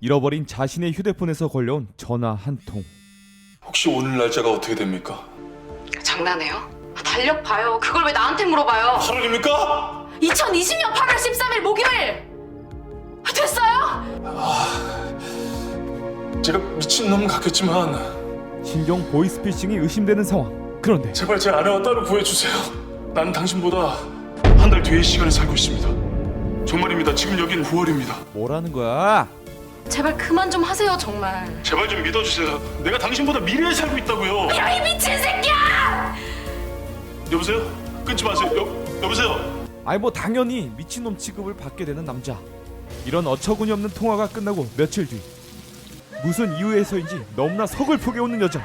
잃어버린 자신의 휴대폰에서 걸려온 전화 한 통. 혹시 오늘 날짜가 어떻게 됩니까? 장난해요? 달력 봐요. 그걸 왜 나한테 물어봐요? 8월입니까? 2020년 8월 13일 목요일! 됐어요? 제가 미친놈 같겠지만 신종 보이스피싱이 의심되는 상황. 그런데 제발 제 아내와 딸을 구해주세요. 나는 당신보다 한 달 뒤의 시간을 살고 있습니다. 정말입니다. 지금 여긴 9월입니다. 뭐라는 거야? 제발 그만 좀 하세요, 정말. 제발 좀 믿어주세요. 내가 당신보다 미래에 살고 있다고요. 야, 이 미친 새끼야! 여보세요? 끊지 마세요. 여, 여보세요? 아니 뭐 당연히 미친놈 취급을 받게 되는 남자. 이런 어처구니 없는 통화가 끝나고 며칠 뒤 무슨 이유에서인지 너무나 서글프게 웃는 여자.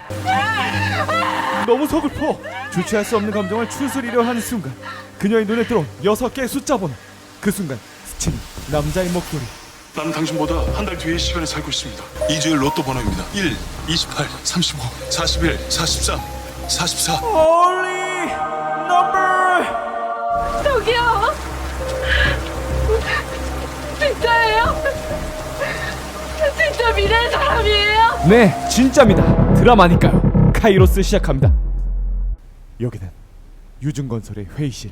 너무 서글퍼. 주체할 수 없는 감정을 추스리려 하는 순간 그녀의 눈에 들어온 여섯 개의 숫자 번호. 그 순간 스친 남자의 목소리. 나는 당신보다 한 달 뒤의 시간을 살고 있습니다. 이주일 로또 번호입니다. 1, 28, 35, 41, 43, 44. Only number. 저기요! 진짜예요? 진짜 미래의 사람이에요? 네, 진짜입니다. 드라마니까요. 카이로스 시작합니다. 여기는 유중건설의 회의실.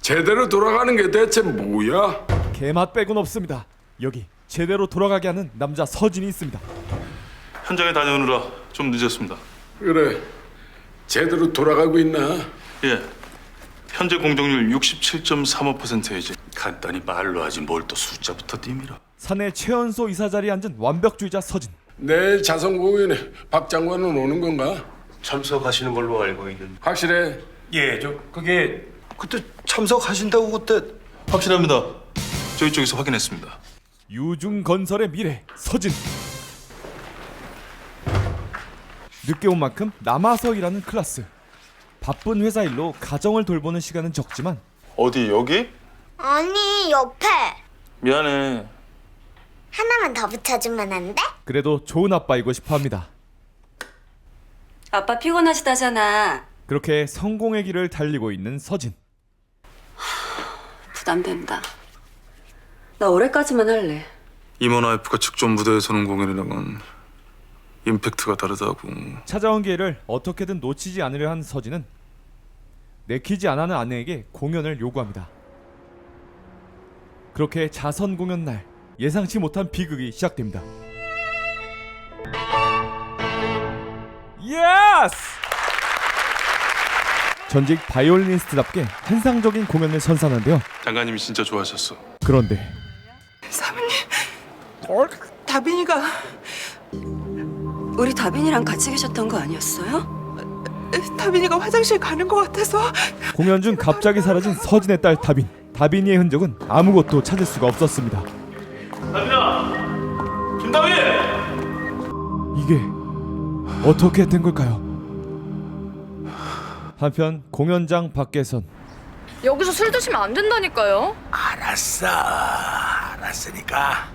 제대로 돌아가는 게 대체 뭐야? 개맛 빼곤 없습니다. 여기 제대로 돌아가게 하는 남자 서진이 있습니다. 현장에 다녀오느라 좀 늦었습니다. 그래 제대로 돌아가고 있나? 예. 현재 공정률 67.35%이지. 간단히 말로 하지 뭘 또 숫자부터 띠밀어. 사내 최연소 이사 자리에 앉은 완벽주의자 서진. 내일 자선 공연에 박 장관은 오는 건가? 참석하시는 걸로 알고 있는데 확실해? 예, 저 그게 그때 참석하신다고 그때 확실합니다. 저희 쪽에서 확인했습니다. 유중건설의 미래 서진. 늦게 온 만큼 남아서 일하는 클라스. 바쁜 회사 일로 가정을 돌보는 시간은 적지만 어디 여기? 아니 옆에 미안해. 하나만 더 붙여주면 안 돼? 그래도 좋은 아빠이고 싶어 합니다. 아빠 피곤하시다잖아. 그렇게 성공의 길을 달리고 있는 서진. 부담된다. 나 올해까지만 할래. 임원 와이프가 직접 무대에 서 는 공연이랑은 임팩트가 다르다고. 찾아온 기회를 어떻게든 놓치지 않으려 한 서진은 내키지 않아는 아내에게 공연을 요구합니다. 그렇게 자선 공연 날 예상치 못한 비극이 시작됩니다. 예스! 전직 바이올리니스트답게 환상적인 공연을 선사하는데요. 장관님이 진짜 좋아하셨어. 그런데 다빈이가 우리 다빈이랑 같이 계셨던 거 아니었어요? 다빈이가 화장실 가는 것 같아서 공연 중 갑자기 사라진 서진의 딸 다빈. 다빈이의 흔적은 아무것도 찾을 수가 없었습니다. 다빈아! 김다빈! 이게 어떻게 된 걸까요? 한편 공연장 밖에선 여기서 술 드시면 안 된다니까요. 알았어 알았으니까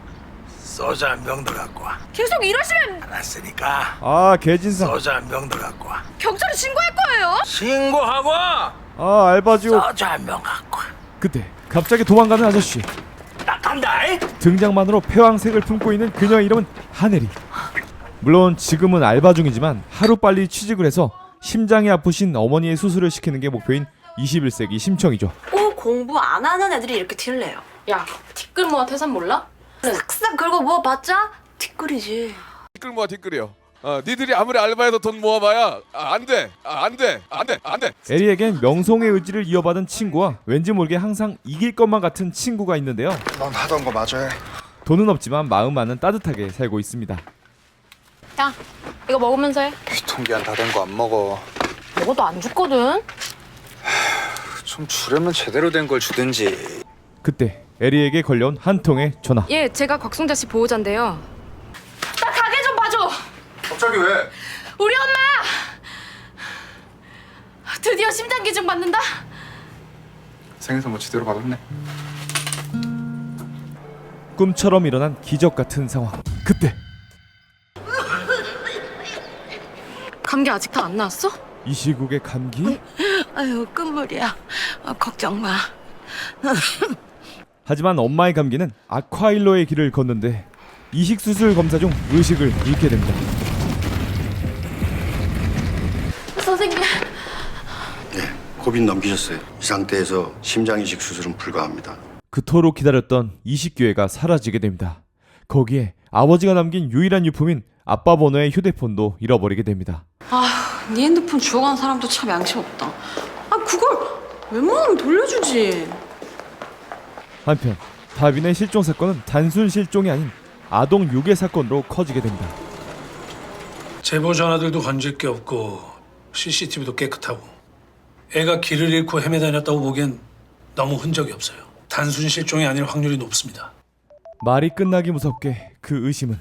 소주 한 병 더 갖고 와. 계속 이러시면 알았으니까 아 개진상. 소주 한 병 더 갖고 와. 경찰에 신고할 거예요. 신고하고! 아 알바지오 소주 한 병 갖고 와. 그때 갑자기 도망가는 아저씨. 나 간다 이? 등장만으로 패왕색을 품고 있는 그녀의 이름은 하늘이. 물론 지금은 알바 중이지만 하루빨리 취직을 해서 심장이 아프신 어머니의 수술을 시키는 게 목표인 21세기 심청이죠. 꼭 공부 안 하는 애들이 이렇게 튈래요. 야, 티끌 모아 태산 몰라? 싹싹 긁어 모아봤자 티끌이지. 티끌 모아 티끌이요. 어, 니들이 아무리 알바해서 돈 모아봐야 아, 안 돼, 아, 안 돼, 안 돼, 안 돼. 에리에겐 명성의 의지를 이어받은 친구와 왠지 모르게 항상 이길 것만 같은 친구가 있는데요 넌 하던 거 마저 해. 돈은 없지만 마음만은 따뜻하게 살고 있습니다 야, 이거 먹으면서 해. 유통기한 다 된 거 안 먹어. 먹어도 안 죽거든. 좀 주려면 제대로 된 걸 주든지. 그때 에리에게 걸려온 한 통의 전화 예, 제가 곽송자 씨 보호자인데요. 나 가게 좀 봐줘. 갑자기 왜? 우리 엄마 드디어 심장 기증 받는다. 생에서 뭐 제대로 받았네. 꿈처럼 일어난 기적 같은 상황 그때 감기 아직 다 안 나왔어? 이 시국의 감기? 아유 끝물이야. 어, 걱정 마. 하지만 엄마의 감기는 아쿠아일로의 길을 걷는데 이식 수술 검사 중 의식을 잃게 됩니다. 선생님. 고빈 넘기셨어요. 이 상태에서 심장 이식 수술은 불가합니다. 그토록 기다렸던 이식 기회가 사라지게 됩니다. 거기에 아버지가 남긴 유일한 유품인 아빠 번호의 휴대폰도 잃어버리게 됩니다. 아, 네 핸드폰 주워간 사람도 참 양심 없다. 아, 그걸 웬만하면 돌려주지. 한편 다빈의 실종 사건은 단순 실종이 아닌 아동 유괴 사건으로 커지게 됩니다. 제보 전화들도 건질 게 없고 CCTV도 깨끗하고 애가 길을 잃고 헤매다녔다고 보기엔 너무 흔적이 없어요. 단순 실종이 아닐 확률이 높습니다. 말이 끝나기 무섭게 그 의심은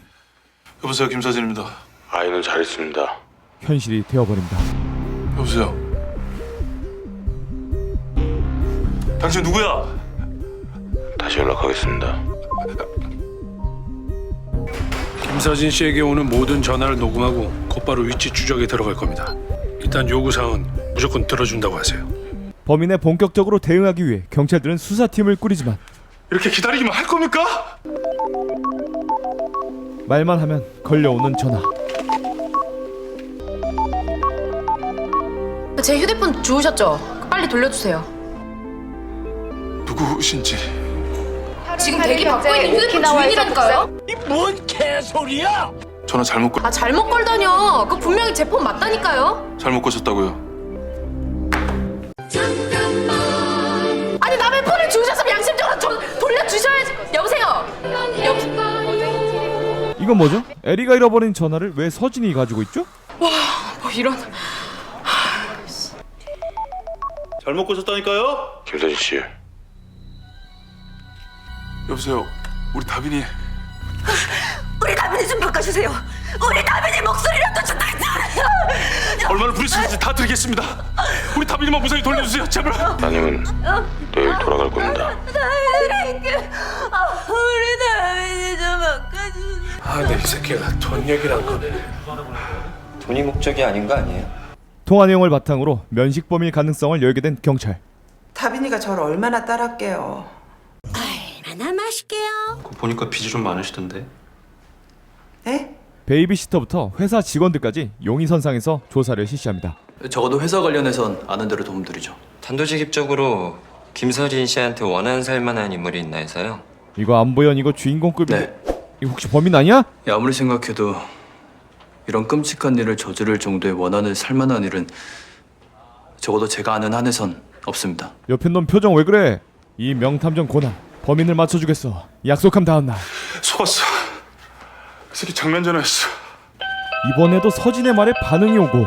여보세요 김 사진입니다. 아이는 잘 있습니다. 현실이 되어버립니다. 여보세요. 당신 누구야? 다시 연락하겠습니다. 김서진 씨에게 오는 모든 전화를 녹음하고 곧바로 위치 추적에 들어갈 겁니다. 일단 요구 사항은 무조건 들어준다고 하세요. 범인에 본격적으로 대응하기 위해 경찰들은 수사팀을 꾸리지만 이렇게 기다리기만 할 겁니까? 말만 하면 걸려오는 전화. 제 휴대폰 주우셨죠? 빨리 돌려주세요. 누구신지 지금 대기 받고 있는 휴대폰 주인이라니까요? 뭔 개소리야! 전화 잘못 걸 아 잘못 걸다뇨. 그 분명히 제 폰 맞다니까요. 잘못 거셨다고요. 아니 남의 폰을 주우셔서 양심적으로 저 돌려주셔야지. 여보세요. 여보세요. 이건 뭐죠? 에리가 잃어버린 전화를 왜 서진이 가지고 있죠? 뭐 이런. 잘못 거셨다니까요? 김서진 씨, 여보세요. 우리 다빈이 우리 다빈이 좀 바꿔주세요. 우리 다빈이 목소리라도 좀 달잖아요. 얼마나 부르시는지 다 드리겠습니다. 우리 다빈이만 무사히 돌려주세요. 제발. 따님은 내일 돌아갈 겁니다. 우리 다빈이 좀 바꿔주세요. 아, 내이 새끼가 돈 얘기란 거네. 돈이 목적이 아닌 거 아니에요? 통화 내용을 바탕으로 면식 범일 가능성을 열게 된 경찰. 다빈이가 저를 얼마나 따랄게요. 하나 마실게요. 보니까 빚이 좀 많으시던데. 네? 베이비시터부터 회사 직원들까지 용의선상에서 조사를 실시합니다. 적어도 회사 관련해선 아는 대로 도움드리죠. 단도직입적으로 김서진 씨한테 원한 살만한 인물이 있나 해서요. 이거 안보현 이거 주인공급인데 네. 이거 혹시 범인 아니야? 예, 아무리 생각해도 이런 끔찍한 일을 저지를 정도의 원한을 살만한 일은 적어도 제가 아는 한에선 없습니다. 옆에 놈 표정 왜 그래? 이 명탐정 고난 범인을 맞춰주겠어. 약속한 다음 날 속았어. 이 새끼 장난 전화했어. 이번에도 서진의 말에 반응이 오고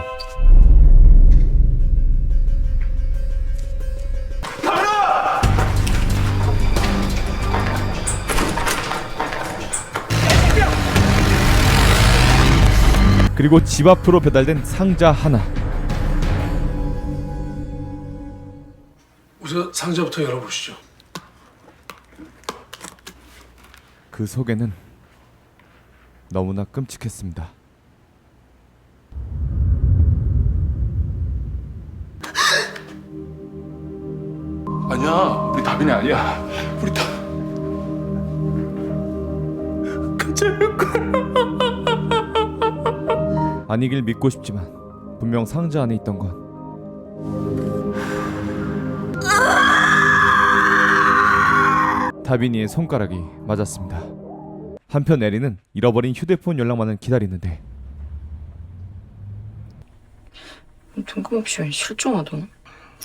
그리고 집 앞으로 배달된 상자 하나 우선 상자부터 열어보시죠. 그 속에는 너무나 끔찍했습니다. 아니야. 우리 다빈이 아니야. 우리 다. 아니길 믿고 싶지만 분명 상자 안에 있던 건 다빈이의 손가락이 맞았습니다. 한편 에리는 잃어버린 휴대폰 연락만을 기다리는데 뜬금없이 웬 실종하더나?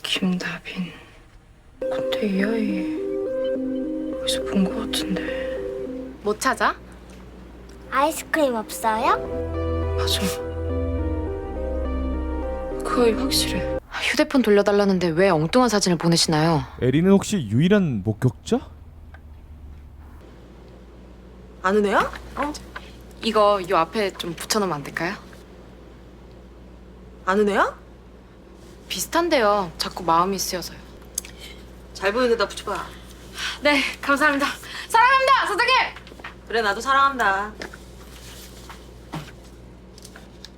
김다빈. 그때 이 아이 어디서 본 것 같은데. 못 찾아? 아이스크림 없어요? 맞아. 그 아이 확실해. 휴대폰 돌려달라는데 왜 엉뚱한 사진을 보내시나요? 에리는 혹시 유일한 목격자? 아는 애야? 이거 요 앞에 좀 붙여놓으면 안 될까요? 아는 애야? 비슷한데요. 자꾸 마음이 쓰여서요. 잘 보이는 데다 붙여봐. 네, 감사합니다. 사랑합니다, 사장님. 그래 나도 사랑한다.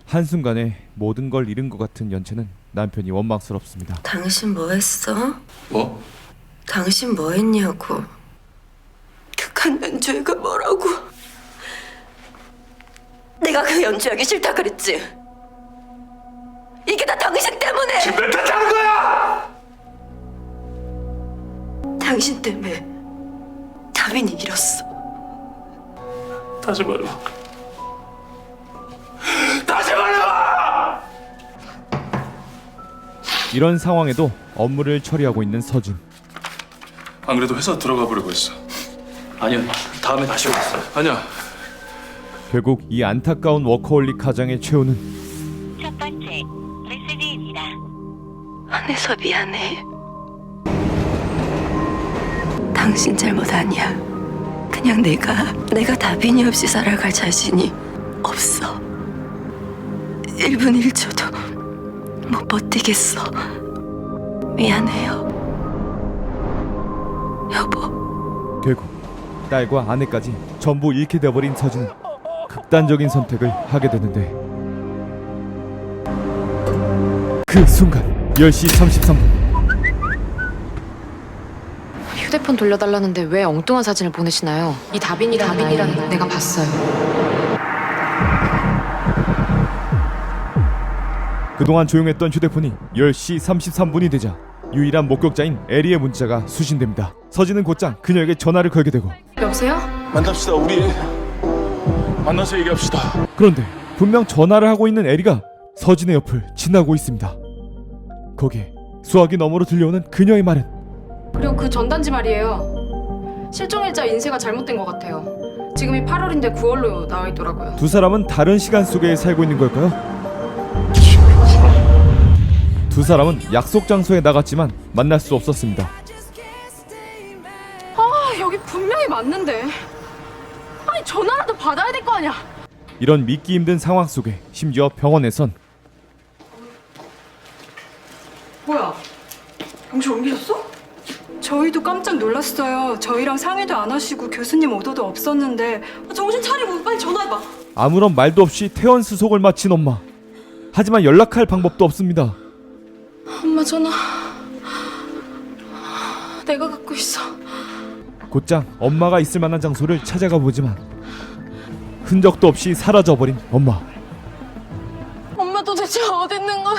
한순간에 모든 걸 잃은 것 같은 연채는 남편이 원망스럽습니다. 당신 뭐 했어? 뭐? 당신 뭐 했냐고. 그 간난 죄가 뭐라고? 내가 그 연주하기 싫다 그랬지. 이게 다 당신 때문에. 지금 내 탓하는 거야. 당신 때문에 다빈이 잃었어. 다시 말해봐. 다시 말해봐! 이런 상황에도 업무를 처리하고 있는 서진. 안 그래도 회사 들어가 보려고 했어. 아니요. 다음에 다시 오겠어요. 아니야. 결국 이 안타까운 워커홀릭 가장의 최후는 첫 번째 레슬리입니다. 화내서 미안해. 당신 잘못 아니야. 그냥 내가 내가 다빈이 없이 살아갈 자신이 없어. 1분 1초도 못 버티겠어. 미안해요. 여보. 결국 딸과 아내까지 전부 잃게 되어버린 서진은 극단적인 선택을 하게 되는데 그 순간 10시 33분 휴대폰 돌려달라는데 왜 엉뚱한 사진을 보내시나요? 이 다빈이란 다빈이란 내가 봤어요. 그동안 조용했던 휴대폰이 10시 33분이 되자 유일한 목격자인 에리의 문자가 수신됩니다. 서진은 곧장 그녀에게 전화를 걸게 되고 여보세요? 만납시다. 우리 만나서 얘기합시다. 그런데 분명 전화를 하고 있는 에리가 서진의 옆을 지나고 있습니다. 거기에 수화기 너머로 들려오는 그녀의 말은 그리고 그 전단지 말이에요. 실종일자 인쇄가 잘못된 것 같아요. 지금이 8월인데 9월로 나와 있더라고요. 두 사람은 다른 시간 속에 살고 있는 걸까요? 두 사람은 약속 장소에 나갔지만 만날 수 없었습니다. 아 여기 분명히 맞는데. 아니 전화라도 받아야 될 거 아니야. 이런 믿기 힘든 상황 속에 심지어 병원에선 뭐야? 영주 옮기셨어? 저희도 깜짝 놀랐어요. 저희랑 상의도 안 하시고 교수님 오더도 없었는데 정신 차리고 빨리 전화해봐. 아무런 말도 없이 퇴원 수속을 마친 엄마. 하지만 연락할 방법도 없습니다. 엄마 전화. 내가 갖고 있어. 곧장 엄마가 있을 만한 장소를 찾아가 보지만 흔적도 없이 사라져버린 엄마. 엄마 도대체 어디 있는 거야?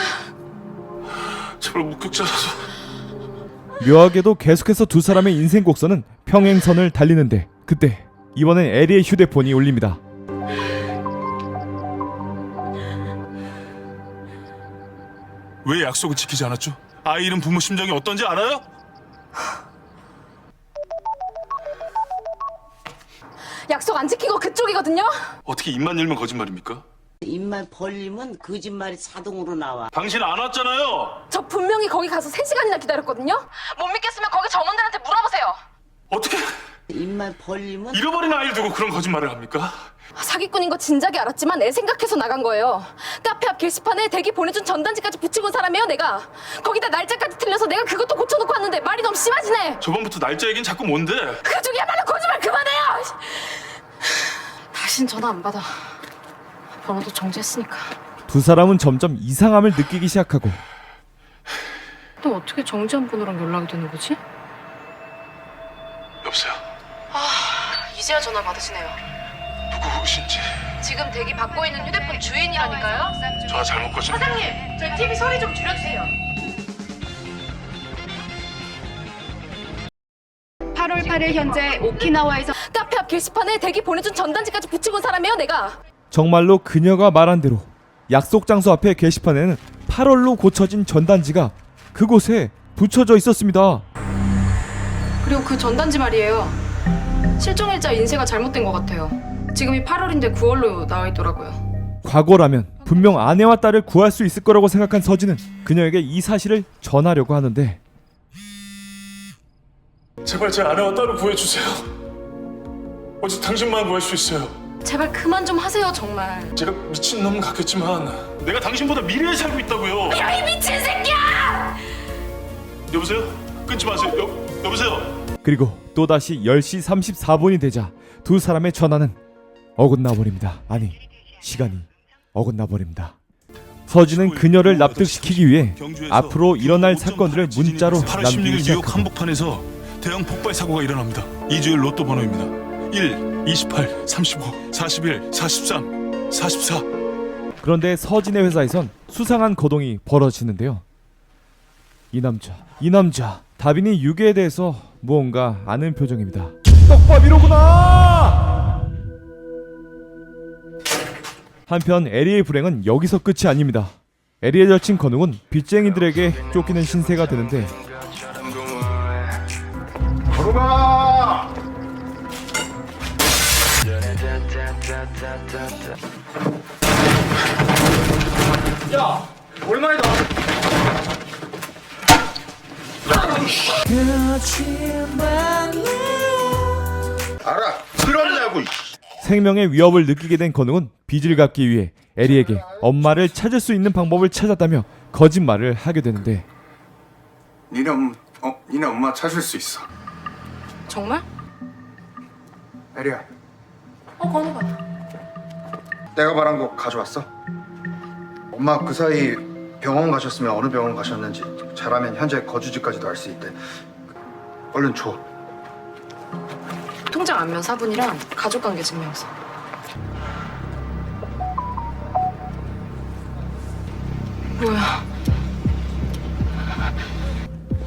제발 목격자라서. 묘하게도 계속해서 두 사람의 인생 곡선은 평행선을 달리는데 그때 이번엔 에리의 휴대폰이 울립니다. 왜 약속을 지키지 않았죠? 아이 잃은 부모 심정이 어떤지 알아요? 약속 안 지킨 거 그쪽이거든요. 어떻게 입만 열면 거짓말입니까? 입만 벌리면 거짓말이 자동으로 나와. 당신 안 왔잖아요. 저 분명히 거기 가서 3시간이나 기다렸거든요. 못 믿겠으면 거기 점원들한테 물어보세요. 어떻게 입만 벌리면 잃어버린 아이를 두고 그런 거짓말을 합니까? 사기꾼인 거 진작에 알았지만 애 생각해서 나간 거예요. 카페 앞 게시판에 대기 보내준 전단지까지 붙이고 온 사람이에요, 내가. 거기다 날짜까지 틀려서 내가 그것도 고쳐놓고 왔는데 말이 너무 심하시네. 저번부터 날짜 얘긴 자꾸 뭔데? 그중이야말로 거짓말 그만해요. 다신 전화 안 받아. 번호도 정지했으니까. 두 사람은 점점 이상함을 느끼기 시작하고 또 어떻게 정지한 번호랑 연락이 되는 거지? 이제야 전화 받으시네요. 누구신지 지금 대기 받고 있는 휴대폰 주인이라니까요. 전화 잘못 거신. 사장님, 저희 TV 소리 좀 줄여주세요. 8월 8일 현재 오키나와에서 카페 앞 게시판에 대기 보내준 전단지까지 붙이고 온 사람이에요, 내가. 정말로 그녀가 말한 대로 약속 장소 앞에 게시판에는 8월로 고쳐진 전단지가 그곳에 붙여져 있었습니다. 그리고 그 전단지 말이에요. 실종일자 인쇄가 잘못된 것 같아요. 지금이 8월인데 9월로 나와 있더라고요. 과거라면 분명 아내와 딸을 구할 수 있을 거라고 생각한 서진은 그녀에게 이 사실을 전하려고 하는데 제발 제 아내와 딸을 구해주세요. 어제 당신만 구할 수 있어요. 제발 그만 좀 하세요, 정말. 제가 미친 놈 같겠지만 내가 당신보다 미래에 살고 있다고요. 야, 이 미친 새끼야! 여보세요? 끊지 마세요. 여, 여보세요? 그리고 또다시 10시 34분이 되자 두 사람의 전화는 어긋나 버립니다. 아니, 시간이 어긋나 버립니다. 서진은 그녀를 납득시키기 위해 앞으로 일어날 사건들을 문자로 8월 16일 남기기 뉴욕 시작합니다. 한복판에서 대형 폭발 사고가 일어납니다. 이주일 로또 번호입니다. 1, 28, 35, 41, 43, 44 그런데 서진의 회사에선 수상한 거동이 벌어지는데요. 이 남자, 이 남자 다빈이 유괴에 대해서 무언가 아는 표정입니다. 떡밥이로구나. 한편 에리의 불행은 여기서 끝이 아닙니다. 에리의 절친 건웅은 빚쟁이들에게 쫓기는 신세가 되는데 알아. 그러냐고. 생명의 위협을 느끼게 된 건웅은 빚을 갚기 위해 에리에게 엄마를 찾을 수 있는 방법을 찾았다며 거짓말을 하게 되는데 니네 엄, 어, 니네 엄마 찾을 수 있어. 정말? 에리야, 어 건우가 내가 말한 거 가져왔어? 엄마 그 사이 병원 가셨으면 어느 병원 가셨는지 잘하면 현재 거주지까지도 알 수 있대. 얼른 줘. 통장 안면 사본이랑 가족관계 증명서 뭐야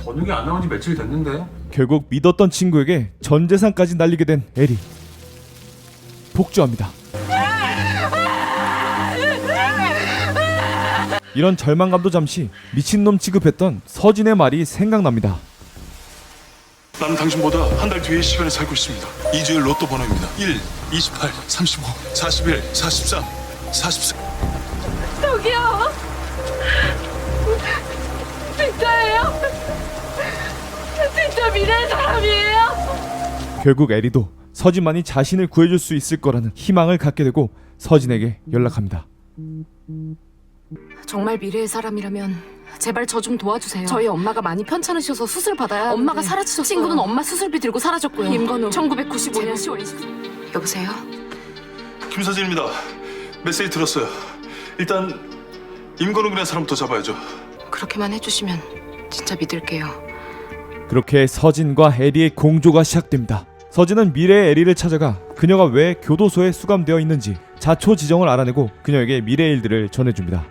번역이 안 나온 지 며칠 됐는데. 결국 믿었던 친구에게 전 재산까지 날리게 된 에리 복주합니다. 이런 절망감도 잠시 미친놈 취급했던 서진의 말이 생각납니다. 나는 당신보다 한 달 뒤의 시간에 살고 있습니다. 이주일 로또 번호입니다. 1, 28, 35, 41, 43, 44. 저기요 진짜예요? 진짜 미래의 사람이에요? 결국 에리도 서진만이 자신을 구해줄 수 있을 거라는 희망을 갖게 되고 서진에게 연락합니다. 정말 미래의 사람이라면 제발 저 좀 도와주세요. 저희 엄마가 많이 편찮으셔서 수술 받아야 엄마가 사라지셨어요. 친구는 엄마 수술비 들고 사라졌고요. 임건우 1995년 10월 20일 여보세요? 김 사진입니다. 메시지 들었어요. 일단 임건웅이라는 사람부터 잡아야죠. 그렇게만 해주시면 진짜 믿을게요. 그렇게 서진과 에리의 공조가 시작됩니다. 서진은 미래의 에리를 찾아가 그녀가 왜 교도소에 수감되어 있는지 자초지정을 알아내고 그녀에게 미래의 일들을 전해줍니다.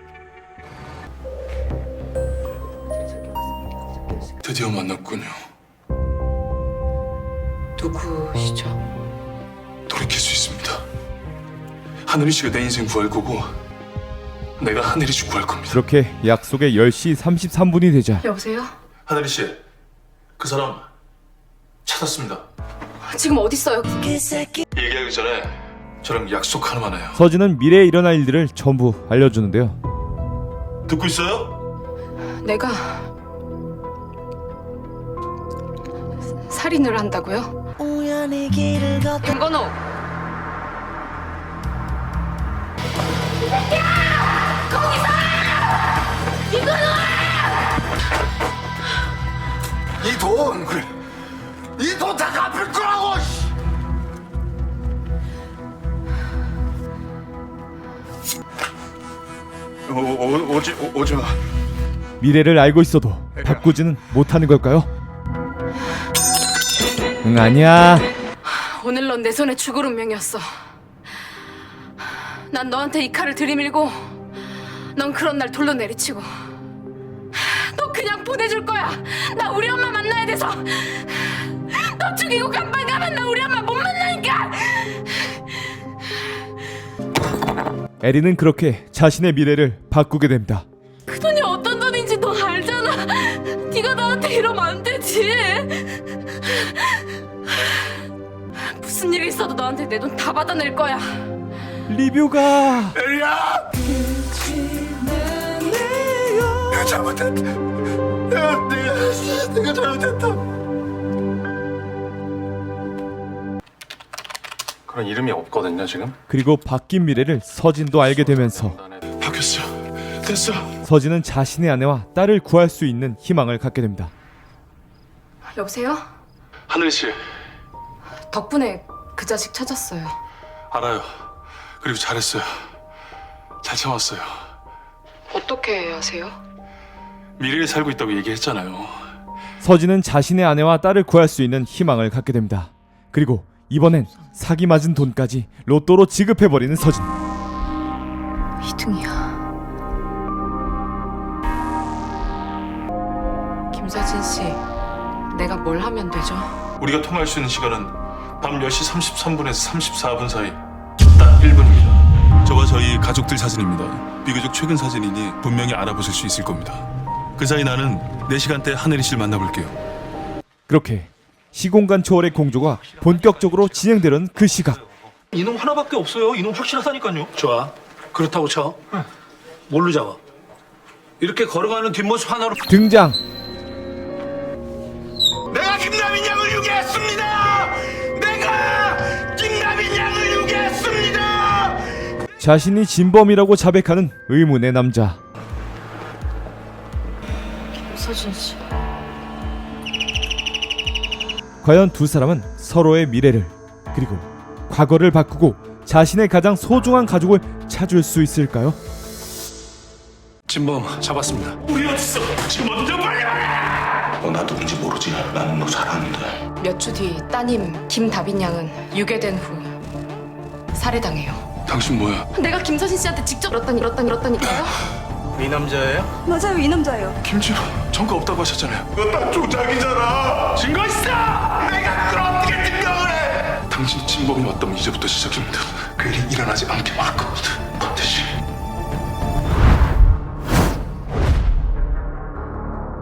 드디어 만났군요. 누구시죠? 돌이킬 수 있습니다. 하늘이 씨가 내 인생 구할 거고 내가 하늘이 씨 구할 겁니다. 그렇게 약속의 10시 33분이 되자 여보세요? 하늘이 씨, 그 사람 찾았습니다. 지금 어디 있어요? 얘기하기 전에 저랑 약속 하나만 해요. 서진은 미래에 일어날 일들을 전부 알려주는데요. 듣고 있어요? 내가 살인을 한다고요? 김건우 이돈 그래. 이 돈 다 갚을 거라고. 씨. 오, 오, 오지 오, 오지 마. 미래를 알고 있어도 바꾸지는 못하는 걸까요? 응 아니야. 오늘 넌 내 손에 죽을 운명이었어. 난 너한테 이 칼을 들이밀고 넌 그런 날 돌로 내리치고 너 그냥 보내줄 거야. 나 우리 엄마 만나야 돼서 너 죽이고 간판 가면 나 우리 엄마 못 만나니까. 에리는 그렇게 자신의 미래를 바꾸게 됩니다. 어떤 돈인지 너 알잖아. 네가 나한테 이러면 안 되지. 무슨 일이 있어도 너한테 내 돈 다 받아낼 거야. 리뷰가 에리야. 내가 잘못했다. 내가 내가 내가 잘못했다. 그런 이름이 없거든요 지금. 그리고 바뀐 미래를 서진도 알게 되면서 바뀌었어. 됐어. 서진은 자신의 아내와 딸을 구할 수 있는 희망을 갖게 됩니다. 여보세요? 하늘 씨, 덕분에 그 자식 찾았어요. 알아요. 그리고 잘했어요. 잘 참았어요. 어떻게 하세요? 미래에 살고 있다고 얘기했잖아요. 서진은 자신의 아내와 딸을 구할 수 있는 희망을 갖게 됩니다. 그리고 이번엔 사기 맞은 돈까지 로또로 지급해버리는 서진. 희둥이야. 뭘 하면 되죠? 우리가 통화할 수 있는 시간은 밤 10시 33분에서 34분 사이 딱 1분입니다. 저와 저희 가족들 사진입니다. 비교적 최근 사진이니 분명히 알아보실 수 있을 겁니다. 그 사이 나는 4시간대 하늘이 씨를 만나볼게요. 그렇게 시공간 초월의 공조가 본격적으로 진행되는 그 시각 이놈 하나밖에 없어요. 이놈 확실하다니까요. 좋아. 그렇다고 쳐. 뭘로 잡아? 이렇게 걸어가는 뒷모습 하나로 등장 유괴했습니다. 내가 김남인 양을 유괴했습니다. 자신이 진범이라고 자백하는 의문의 남자 서진 씨. 과연 두 사람은 서로의 미래를 그리고 과거를 바꾸고 자신의 가장 소중한 가족을 찾을 수 있을까요? 진범 잡았습니다. 우리 어딨어? 지금 먼저 빨리 와라. 너나 누군지 모르지. 나는 너잘 아는데. 몇 주 뒤 따님 김다빈 양은 유괴된 후 살해당해요. 당신 뭐야? 내가 김서진 씨한테 직접 이렇다니 이렇다니 이렇다니까요. 이 남자예요? 맞아요, 이 남자예요. 김지호 전과 없다고 하셨잖아요. 너딱 조작이잖아. 증거 있어. 내가 그걸 어떻게 증명을 해? 당신 진범이 왔다면 이제부터 시작입니다. 그 일이 일어나지 않게 막을. 반드시.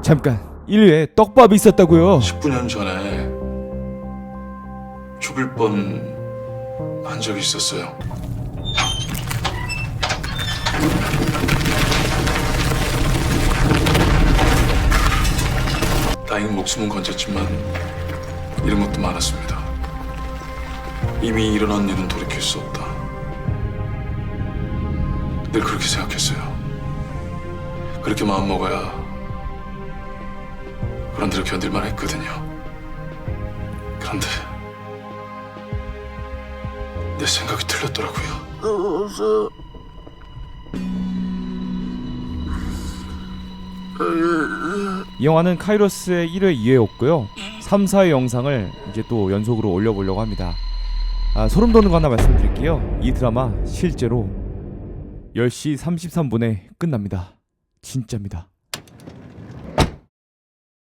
잠깐 1회에 떡밥이 있었다고요 19년 전에 죽을 뻔 한 적이 있었어요. 다행히 목숨은 건졌지만 잃은 것도 많았습니다. 이미 일어난 일은 돌이킬 수 없다. 늘 그렇게 생각했어요. 그렇게 마음 먹어야 그런 대로 견딜만 했거든요. 그런데 내 생각이 틀렸더라고요. 이 영화는 카이로스의 1회 2회였고요. 3, 4회 영상을 이제 또 연속으로 올려보려고 합니다. 아, 소름 돋는 거 하나 말씀드릴게요. 이 드라마 실제로 10시 33분에 끝납니다. 진짜입니다